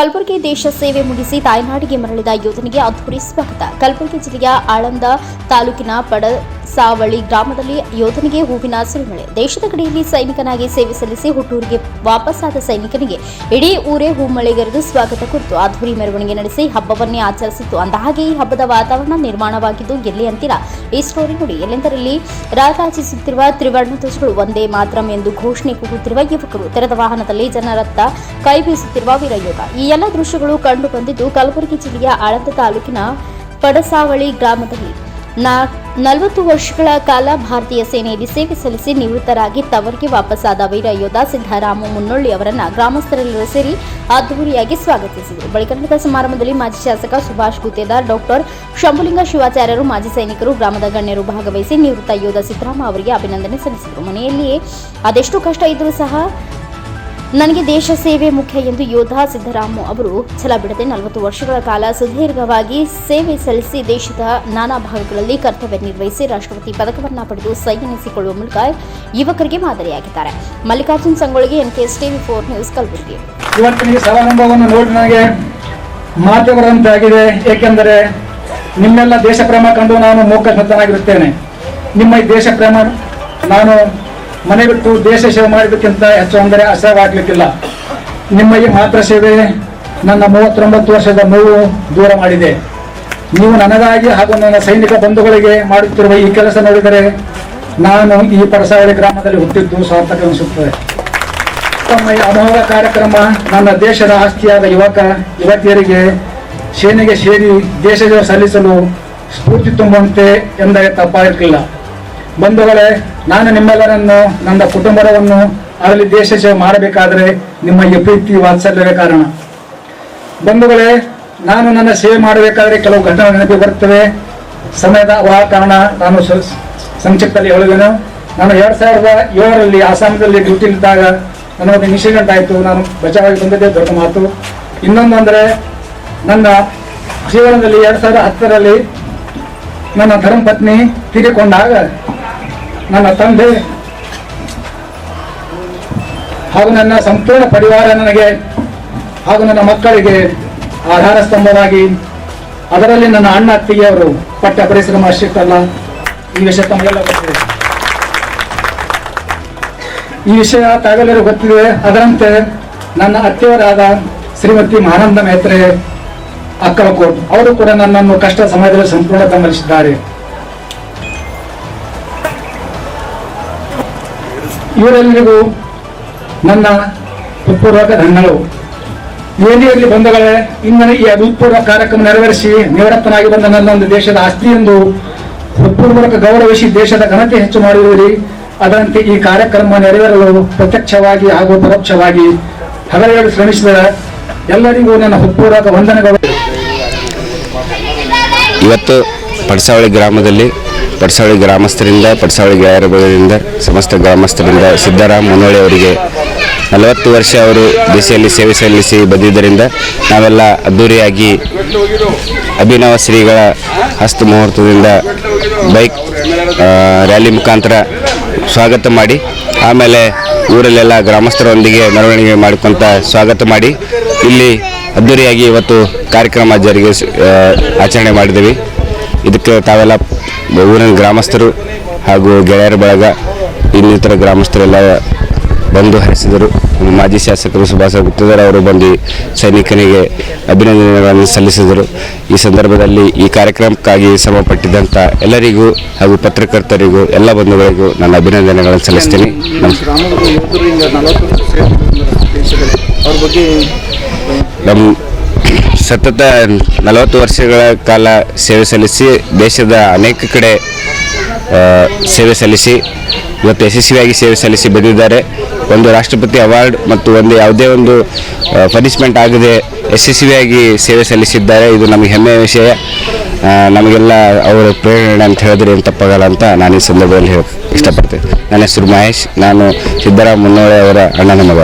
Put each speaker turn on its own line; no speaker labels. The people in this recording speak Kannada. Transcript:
ಕಲಬುರಗಿ ದೇಶ ಸೇವೆ ಮುಗಿಸಿ ತಾಯ್ನಾಡಿಗೆ ಮರಳಿದ ಯೋಧನಿಗೆ ಅದ್ದೂರಿ ಸ್ವಾಗತ. ಕಲಬುರಗಿ ಜಿಲ್ಲೆಯ ಆಳಂದ ತಾಲೂಕಿನ ಪಡಸಾವಳಿ ಗ್ರಾಮದಲ್ಲಿ ಯೋಧನಿಗೆ ಹೂವಿನ ಸುರಿಮಳೆ. ದೇಶದ ಕಡೆಯಲ್ಲಿ ಸೈನಿಕನಾಗಿ ಸೇವೆ ಸಲ್ಲಿಸಿ ಹುಟ್ಟೂರಿಗೆ ವಾಪಸ್ಸಾದ ಸೈನಿಕನಿಗೆ ಇಡೀ ಊರೇ ಹೂಮಳೆಗರೆದು ಸ್ವಾಗತ ಕುರಿತು ಅದ್ಧೂರಿ ಮೆರವಣಿಗೆ ನಡೆಸಿ ಹಬ್ಬವನ್ನೇ ಆಚರಿಸಿತ್ತು. ಅಂದಹಾಗೆ ಈ ಹಬ್ಬದ ವಾತಾವರಣ ನಿರ್ಮಾಣವಾಗಿದ್ದು, ಎಲ್ಲಿ ಅಂತೀರಾ? ಈ ಸ್ಟೋರಿ ನೋಡಿ ಎಲ್ಲೆಂದರಲ್ಲಿ ರಾರಾಜಿಸುತ್ತಿರುವ ತ್ರಿವರ್ಣ ಧ್ವಜಗಳು ಒಂದೇ ಮಾತ್ರಂ ಎಂದು ಘೋಷಣೆ ಕೂಗುತ್ತಿರುವ ಯುವಕರು. ತೆರೆದ ವಾಹನದಲ್ಲಿ ಜನರತ್ತ ಕೈ ಬೀಸುತ್ತಿರುವ ವೀರಯೋಗ. ಈ ಎಲ್ಲ ದೃಶ್ಯಗಳು ಕಂಡು ಬಂದಿದ್ದು, ಕಲಬುರಗಿ ಜಿಲ್ಲೆಯ ಆಳಂದ ತಾಲೂಕಿನ ಪಡಸಾವಳಿ ಗ್ರಾಮದಲ್ಲಿ. ನಲವತ್ತು ವರ್ಷಗಳ ಕಾಲ ಭಾರತೀಯ ಸೇನೆಯಲ್ಲಿ ಸೇವೆ ಸಲ್ಲಿಸಿ ನಿವೃತ್ತರಾಗಿ ತವರಿಗೆ ವಾಪಸ್ಸಾದ ವೀರ ಯೋಧ ಸಿದ್ದರಾಮ ಮುನ್ನೊಳ್ಳಿ ಅವರನ್ನು ಗ್ರಾಮಸ್ಥರೆಲ್ಲರೂ ಸೇರಿ ಅದ್ದೂರಿಯಾಗಿ ಸ್ವಾಗತಿಸಿದರು. ಬಳಿಕ ನಡೆದ ಸಮಾರಂಭದಲ್ಲಿ ಮಾಜಿ ಶಾಸಕ ಸುಭಾಷ್ ಗುತ್ತೇದಾರ್, ಡಾಕ್ಟರ್ ಶಂಭುಲಿಂಗ ಶಿವಾಚಾರ್ಯರು, ಮಾಜಿ ಸೈನಿಕರು, ಗ್ರಾಮದ ಗಣ್ಯರು ಭಾಗವಹಿಸಿ ನಿವೃತ್ತ ಯೋಧ ಸಿದ್ದರಾಮ ಅವರಿಗೆ ಅಭಿನಂದನೆ ಸಲ್ಲಿಸಿದರು. ಮನೆಯಲ್ಲಿಯೇ ಅದೆಷ್ಟು ಕಷ್ಟ ಇದ್ದರೂ ಸಹ ನನಗೆ ದೇಶ ಸೇವೆ ಮುಖ್ಯ ಎಂದು ಯೋಧ ಸಿದ್ದರಾಮು ಅವರು ಛಲ ಬಿಡದೆ ನಲವತ್ತು ವರ್ಷಗಳ ಕಾಲ ಸುದೀರ್ಘವಾಗಿ ಸೇವೆ ಸಲ್ಲಿಸಿ ದೇಶದ ನಾನಾ ಭಾಗಗಳಲ್ಲಿ ಕರ್ತವ್ಯ ನಿರ್ವಹಿಸಿ ರಾಷ್ಟ್ರಪತಿ ಪದಕವನ್ನ ಪಡೆದು ಸೈನಿಸಿಕೊಳ್ಳುವ ಮೂಲಕ ಯುವಕರಿಗೆ ಮಾದರಿಯಾಗಿದ್ದಾರೆ. Mallikarjun Sangolli NKS TV four news Kalaburagi.
ಸಮಾರಂಭವನ್ನು ನೋಡಿ ನನಗೆ ಮಾತೆ ಏಕೆಂದರೆ ನಿಮ್ಮೆಲ್ಲ ದೇಶ ಪ್ರೇಮ ಕಂಡು ನಾನು ಮೂಕ ನಿಮ್ಮ ದೇಶ ಪ್ರೇಮ ನಾನು ಮನೆ ಬಿಟ್ಟು ದೇಶ ಸೇವೆ ಮಾಡಿದ್ದಕ್ಕಿಂತ ಹೆಚ್ಚು ಅಂದರೆ ಅಸಹ್ಯವಾಗಲಿಕ್ಕಿಲ್ಲ. ನಿಮ್ಮ ಈ ಮಾತ್ರ ಸೇವೆ ನನ್ನ ಮೂವತ್ತೊಂಬತ್ತು ವರ್ಷದ ನೋವು ದೂರ ಮಾಡಿದೆ. ನೀವು ನನಗಾಗಿ ಹಾಗೂ ನನ್ನ ಸೈನಿಕ ಬಂಧುಗಳಿಗೆ ಮಾಡುತ್ತಿರುವ ಈ ಕೆಲಸ ನೋಡಿದರೆ ನಾನು ಈ ಪರಸಾವಳಿ ಗ್ರಾಮದಲ್ಲಿ ಹುಟ್ಟಿದ್ದು ಸಾರ್ಥಕ ಅನಿಸುತ್ತದೆ. ತಮ್ಮ ಈ ಅಮೋಘ ಕಾರ್ಯಕ್ರಮ ನನ್ನ ದೇಶದ ಆಸ್ತಿಯಾದ ಯುವಕ, ಯುವತಿಯರಿಗೆ ಸೇನೆಗೆ ಸೇರಿ ದೇಶ ಸೇವೆ ಸಲ್ಲಿಸಲು ಸ್ಫೂರ್ತಿ ತುಂಬುವಂತೆ ಎಂದರೆ ತಪ್ಪಾಗಿರಲಿಲ್ಲ. ಬಂಧುಗಳೇ, ನಾನು ನಿಮ್ಮೆಲ್ಲರನ್ನು, ನನ್ನ ಕುಟುಂಬವನ್ನು ಅದರಲ್ಲಿ ದೇಶ ಸೇವೆ ಮಾಡಬೇಕಾದರೆ ನಿಮ್ಮ ಈ ವಾತ್ಸಲ್ಯವೇ ಕಾರಣ. ಬಂಧುಗಳೇ, ನಾನು ನನ್ನ ಸೇವೆ ಮಾಡಬೇಕಾದ್ರೆ ಕೆಲವು ಘಟನೆ ನೆನಪಿ ಬರುತ್ತವೆ. ಸಮಯದ ಅಭಾವ ಕಾರಣ ನಾನು ಸಂಕ್ಷಿಪ್ತದಲ್ಲಿ ಹೇಳುವೆನು. ನಾನು ಎರಡ್ ಸಾವಿರದ ಏಳರಲ್ಲಿ ಆಸಾಮದಲ್ಲಿ ಡ್ಯೂಟಿಲಿದ್ದಾಗ ನನಗೊಂದು ಇನ್ಸಿಡೆಂಟ್ ಆಯಿತು. ನಾನು ಬಚಾವಾಗಿ ಬಂದದ್ದೇ, ದೊಡ್ಡ ಮಾತು. ಇನ್ನೊಂದು ಅಂದರೆ, ನನ್ನ ಜೀವನದಲ್ಲಿ ಎರಡು ಸಾವಿರದ ಹತ್ತರಲ್ಲಿ ನನ್ನ ಧರ್ಮಪತ್ನಿ ತೀರಿಕೊಂಡಾಗ ನನ್ನ ತಂದೆ ಹಾಗೂ ನನ್ನ ಸಂಪೂರ್ಣ ಪರಿವಾರ ನನಗೆ ಹಾಗೂ ನನ್ನ ಮಕ್ಕಳಿಗೆ ಆಧಾರ ಸ್ತಂಭವಾಗಿ, ಅದರಲ್ಲಿ ನನ್ನ ಅಣ್ಣ ಅತ್ತಿಗೆಯವರು ಪಟ್ಟ ಪರಿಶ್ರಮ ಅಷ್ಟಿತ್ತಲ್ಲ ಈ ವಿಷಯ ತಮಗೆಲ್ಲ ಗೊತ್ತಿದೆ. ಈ ವಿಷಯ ತಾವೆಲ್ಲರೂ ಗೊತ್ತಿದೆ. ಅದರಂತೆ ನನ್ನ ಅತ್ತೆಯವರಾದ ಶ್ರೀಮತಿ ಮಹಾನಂದ ಮೇತ್ರೆ ಅಕ್ಕಲಕೋಟ್ ಅವರು ಕೂಡ ನನ್ನನ್ನು ಕಷ್ಟ ಸಮಯದಲ್ಲಿ ಸಂಪೂರ್ಣ ಬೆಂಬಲಿಸಿದ್ದಾರೆ. ಇವರೆಲ್ಲರಿಗೂ ನನ್ನ ಹೃತ್ಪೂರ್ವಕ ಧನ್ಯಗಳು ವೇದಿಯಲ್ಲಿ ಬಂದಗಳೇ ಇಂದಿನ ಈ ಅಭೂತಪೂರ್ವ ಕಾರ್ಯಕ್ರಮ ನೆರವೇರಿಸಿ ನಿವೃತ್ತನಾಗಿ ಬಂದ ನನ್ನ ಒಂದು ದೇಶದ ಆಸ್ತಿ ಎಂದು ಹೃತ್ಪೂರ್ವಕ ಗೌರವಿಸಿ ದೇಶದ ಘನತೆ ಹೆಚ್ಚು ಮಾಡಿರುವಿರಿ. ಅದರಂತೆ ಈ ಕಾರ್ಯಕ್ರಮ ನೆರವೇರಲು ಪ್ರತ್ಯಕ್ಷವಾಗಿ ಹಾಗೂ ಪರೋಕ್ಷವಾಗಿ ಹಗಲಿರುಳು ಶ್ರಮಿಸಿದ ಎಲ್ಲರಿಗೂ ನನ್ನ ಹೃತ್ಪೂರ್ವಕ ವಂದನೆಗಳು.
ಇವತ್ತು ಪಡಸಾವಳಿ ಗ್ರಾಮದಲ್ಲಿ ಪಡಸಾವಳಿ ಗ್ರಾಮಸ್ಥರಿಂದ ಪಡ್ಸಾವಳಿ ಗೆಳೆಯರ ಸಮಸ್ತ ಗ್ರಾಮಸ್ಥರಿಂದ ಸಿದ್ದರಾಮ್ ಮುನ್ನೋಳಿ ಅವರಿಗೆ ನಲವತ್ತು ವರ್ಷ ಅವರು ದಿಸೆಯಲ್ಲಿ ಸೇವೆ ಸಲ್ಲಿಸಿ ಬಂದಿದ್ದರಿಂದ ನಾವೆಲ್ಲ ಅದ್ದೂರಿಯಾಗಿ ಅಭಿನವ ಶ್ರೀಗಳ ಹಸ್ತ ಮುಹೂರ್ತದಿಂದ ಬೈಕ್ ರ್ಯಾಲಿ ಮುಖಾಂತರ ಸ್ವಾಗತ ಮಾಡಿ, ಆಮೇಲೆ ಊರಲ್ಲೆಲ್ಲ ಗ್ರಾಮಸ್ಥರೊಂದಿಗೆ ಮೆರವಣಿಗೆ ಮಾಡಿಕೊಂತ ಸ್ವಾಗತ ಮಾಡಿ, ಇಲ್ಲಿ ಅದ್ದೂರಿಯಾಗಿ ಇವತ್ತು ಕಾರ್ಯಕ್ರಮ ಜರುಗಿಸಿ ಆಚರಣೆ ಮಾಡಿದ್ದೀವಿ. ಇದಕ್ಕೆ ತಾವೆಲ್ಲ ಊರಿನ ಗ್ರಾಮಸ್ಥರು ಹಾಗೂ ಗೆಳೆಯರ ಬಳಗ ಇನ್ನಿತರ ಗ್ರಾಮಸ್ಥರೆಲ್ಲ ಬಂದು ಹರಿಸಿದರು. ಮಾಜಿ ಶಾಸಕರು ಸುಭಾಷ ಗುಪ್ತದರ್ ಅವರು ಬಂದು ಸೈನಿಕನಿಗೆ ಅಭಿನಂದನೆಗಳನ್ನು ಸಲ್ಲಿಸಿದರು. ಈ ಸಂದರ್ಭದಲ್ಲಿ ಈ ಕಾರ್ಯಕ್ರಮಕ್ಕಾಗಿ ಶ್ರಮಪಟ್ಟಿದ್ದಂಥ ಎಲ್ಲರಿಗೂ ಹಾಗೂ ಪತ್ರಕರ್ತರಿಗೂ ಎಲ್ಲ ಬಂಧುಗಳಿಗೂ ನನ್ನ ಅಭಿನಂದನೆಗಳನ್ನು ಸಲ್ಲಿಸ್ತೀನಿ. ನಮ್ಮ ಸತತ ನಲವತ್ತು ವರ್ಷಗಳ ಕಾಲ ಸೇವೆ ಸಲ್ಲಿಸಿ ದೇಶದ ಅನೇಕ ಕಡೆ ಸೇವೆ ಸಲ್ಲಿಸಿ, ಇವತ್ತು ಯಶಸ್ವಿಯಾಗಿ ಸೇವೆ ಸಲ್ಲಿಸಿ ಬಂದಿದ್ದಾರೆ. ಒಂದು ರಾಷ್ಟ್ರಪತಿ ಅವಾರ್ಡ್ ಮತ್ತು ಒಂದು ಯಾವುದೇ ಒಂದು ಪನಿಷ್ಮೆಂಟ್ ಆಗದೆ ಯಶಸ್ವಿಯಾಗಿ ಸೇವೆ ಸಲ್ಲಿಸಿದ್ದಾರೆ. ಇದು ನಮಗೆ ಹೆಮ್ಮೆಯ ವಿಷಯ. ನಮಗೆಲ್ಲ ಅವರ ಪ್ರೇರಣೆ ಅಂತ ಹೇಳಿದ್ರೆ ಏನು ತಪ್ಪಾಗಲ್ಲ ಅಂತ ನಾನು ಈ ಸಂದರ್ಭದಲ್ಲಿ ಹೇಳಿ ಇಷ್ಟಪಡ್ತೇನೆ. ನನ್ನ ಹೆಸರು ಮಹೇಶ್. ನಾನು ಸಿದ್ದರಾಮ ಮುನ್ನೋಳೆ ಅವರ ಅಣ್ಣನ ಮಗ.